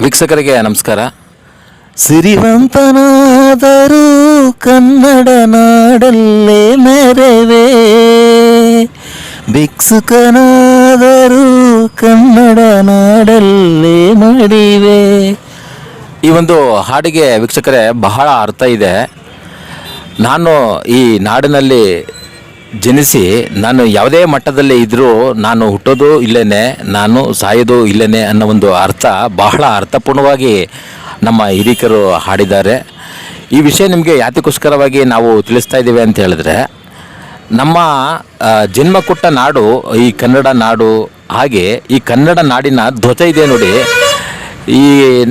ವೀಕ್ಷಕರಿಗೆ ನಮಸ್ಕಾರ. ಸಿರಿವಂತನಾದರೂ ಕನ್ನಡ ನಾಡಲ್ಲೇ ಮೆರೆವೆ. ಭಿಕ್ಷುಕನಾದರೂ ಕನ್ನಡ ನಾಡಲ್ಲೇ ಮಡಿವೆ. ಈ ಒಂದು ಹಾಡಿಗೆ ವೀಕ್ಷಕರೇ ಬಹಳ ಅರ್ಥ ಇದೆ. ನಾನು ಈ ನಾಡಿನಲ್ಲಿ ಜನಿಸಿ ನಾನು ಯಾವುದೇ ಮಟ್ಟದಲ್ಲಿ ಇದ್ದರೂ ನಾನು ಹುಟ್ಟೋದು ಇಲ್ಲೇನೆ, ನಾನು ಸಾಯೋದು ಇಲ್ಲೇನೆ ಅನ್ನೋ ಒಂದು ಅರ್ಥ, ಬಹಳ ಅರ್ಥಪೂರ್ಣವಾಗಿ ನಮ್ಮ ಹಿರಿಕರು ಹಾಡಿದ್ದಾರೆ. ಈ ವಿಷಯ ನಿಮಗೆ ಯಾತಕ್ಕೋಸ್ಕರವಾಗಿ ನಾವು ತಿಳಿಸ್ತಾ ಇದ್ದೇವೆ ಅಂತ ಹೇಳಿದ್ರೆ, ನಮ್ಮ ಜನ್ಮ ಕೊಟ್ಟ ನಾಡು, ಈ ಕನ್ನಡ ನಾಡು, ಹಾಗೆ ಈ ಕನ್ನಡ ನಾಡಿನ ಧ್ವಜ ಇದೆ ನೋಡಿ. ಈ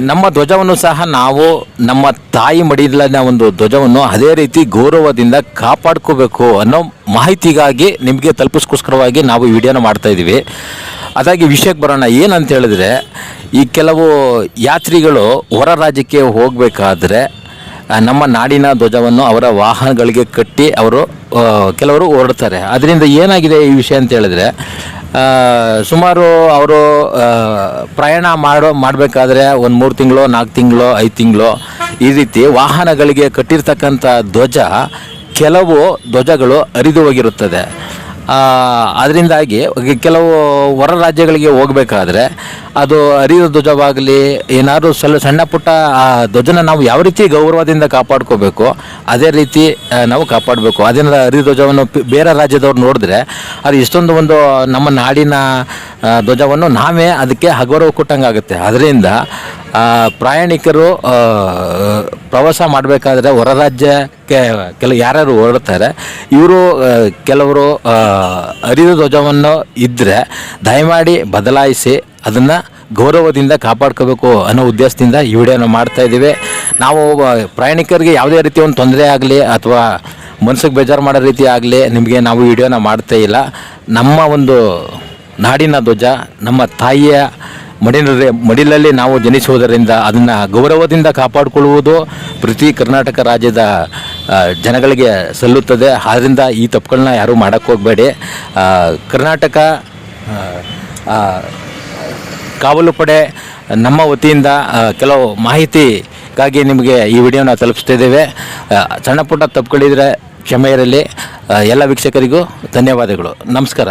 ನಮ್ಮ ಧ್ವಜವನ್ನು ಸಹ ನಾವು ನಮ್ಮ ತಾಯಿ ಮಡಿಲನ ಒಂದು ಧ್ವಜವನ್ನು ಅದೇ ರೀತಿ ಗೌರವದಿಂದ ಕಾಪಾಡ್ಕೋಬೇಕು ಅನ್ನೋ ಮಾಹಿತಿಗಾಗಿ ನಿಮಗೆ ತಲುಪಿಸ್ಕೋಸ್ಕರವಾಗಿ ನಾವು ವಿಡಿಯೋನ ಮಾಡ್ತಾ ಇದ್ದೀವಿ. ಅದಾಗಿ ವಿಷಯಕ್ಕೆ ಬರೋಣ. ಏನಂತ ಹೇಳಿದ್ರೆ, ಈ ಕೆಲವು ಯಾತ್ರಿಗಳು ಹೊರ ರಾಜ್ಯಕ್ಕೆ ಹೋಗಬೇಕಾದ್ರೆ ನಮ್ಮ ನಾಡಿನ ಧ್ವಜವನ್ನು ಅವರ ವಾಹನಗಳಿಗೆ ಕಟ್ಟಿ ಅವರು ಕೆಲವರು ಹೊರಡ್ತಾರೆ. ಅದರಿಂದ ಏನಾಗಿದೆ ಈ ವಿಷಯ ಅಂತ ಹೇಳಿದ್ರೆ ಸುಮಾರು ಅವರು ಪ್ರಯಾಣ ಮಾಡೋ, ಮಾಡಬೇಕಾದ್ರೆ ಒಂದು ಮೂರು ತಿಂಗಳು, ನಾಲ್ಕು ತಿಂಗಳು, ಐದು ತಿಂಗಳು ಈ ರೀತಿ ವಾಹನಗಳಿಗೆ ಕಟ್ಟಿರ್ತಕ್ಕಂಥ ಧ್ವಜ ಕೆಲವು ಧ್ವಜಗಳು ಹರಿದು ಹೋಗಿರುತ್ತದೆ. ಅದರಿಂದಾಗಿ ಕೆಲವು ಹೊರ ರಾಜ್ಯಗಳಿಗೆ ಹೋಗಬೇಕಾದ್ರೆ ಅದು ಹರಿದ ಧ್ವಜವಾಗಲಿ, ಏನಾದರೂ ಸ್ವಲ್ಪ ಸಣ್ಣ ಪುಟ್ಟ ಧ್ವಜನ ನಾವು ಯಾವ ರೀತಿ ಗೌರವದಿಂದ ಕಾಪಾಡ್ಕೋಬೇಕು, ಅದೇ ರೀತಿ ನಾವು ಕಾಪಾಡಬೇಕು. ಅದರಿಂದ ಹರಿದ ಧ್ವಜವನ್ನು ಬೇರೆ ರಾಜ್ಯದವ್ರು ನೋಡಿದ್ರೆ ಅದು ಇಷ್ಟೊಂದು ಒಂದು, ನಮ್ಮ ನಾಡಿನ ಧ್ವಜವನ್ನು ನಾವೇ ಅದಕ್ಕೆ ಹಗೌರವ ಕೊಟ್ಟಂಗೆ ಆಗುತ್ತೆ ಅದರಿಂದ ಪ್ರಯಾಣಿಕರು ಪ್ರವಾಸ ಮಾಡಬೇಕಾದ್ರೆ ಹೊರ ರಾಜ್ಯಕ್ಕೆ ಕೆಲ, ಯಾರ್ಯಾರು ಹೊರಡ್ತಾರೆ, ಇವರು ಕೆಲವರು ಹರಿದ ಧ್ವಜವನ್ನು ಇದ್ದರೆ ದಯಮಾಡಿ ಬದಲಾಯಿಸಿ ಅದನ್ನು ಗೌರವದಿಂದ ಕಾಪಾಡ್ಕೋಬೇಕು ಅನ್ನೋ ಉದ್ದೇಶದಿಂದ ಈ ವಿಡಿಯೋನ ಮಾಡ್ತಾ ಇದ್ದೀವಿ. ನಾವು ಪ್ರಯಾಣಿಕರಿಗೆ ಯಾವುದೇ ರೀತಿಯ ಒಂದು ತೊಂದರೆ ಆಗಲಿ ಅಥವಾ ಮನಸ್ಸಿಗೆ ಬೇಜಾರು ಮಾಡೋ ರೀತಿ ಆಗಲಿ ನಿಮಗೆ ನಾವು ವಿಡಿಯೋನ ಮಾಡ್ತಾ ಇಲ್ಲ. ನಮ್ಮ ಒಂದು ನಾಡಿನ ಧ್ವಜ, ನಮ್ಮ ತಾಯಿಯ ಮಡಿಲಲ್ಲಿ ಮಡಿಲಲ್ಲಿ ನಾವು ಜನಿಸುವುದರಿಂದ ಅದನ್ನು ಗೌರವದಿಂದ ಕಾಪಾಡಿಕೊಳ್ಳುವುದು ಪ್ರತಿ ಕರ್ನಾಟಕ ರಾಜ್ಯದ ಜನಗಳಿಗೆ ಸಲ್ಲುತ್ತದೆ. ಆದ್ದರಿಂದ ಈ ತಪ್ಪುಗಳನ್ನ ಯಾರೂ ಹೋಗಬೇಡಿ. ಕರ್ನಾಟಕ ಕಾವಲು ಪಡೆ ನಮ್ಮ ವತಿಯಿಂದ ಕೆಲವು ಮಾಹಿತಿಗಾಗಿ ನಿಮಗೆ ಈ ವಿಡಿಯೋನ ತಲುಪಿಸ್ತಾ ಇದ್ದೇವೆ. ಆ, ಸಣ್ಣ ಪುಟ್ಟ ತಪ್ಪುಗಳಿದ್ರೆ ಕ್ಷಮೆ ಇರಲಿ. ಎಲ್ಲ ವೀಕ್ಷಕರಿಗೂ ಧನ್ಯವಾದಗಳು. ನಮಸ್ಕಾರ.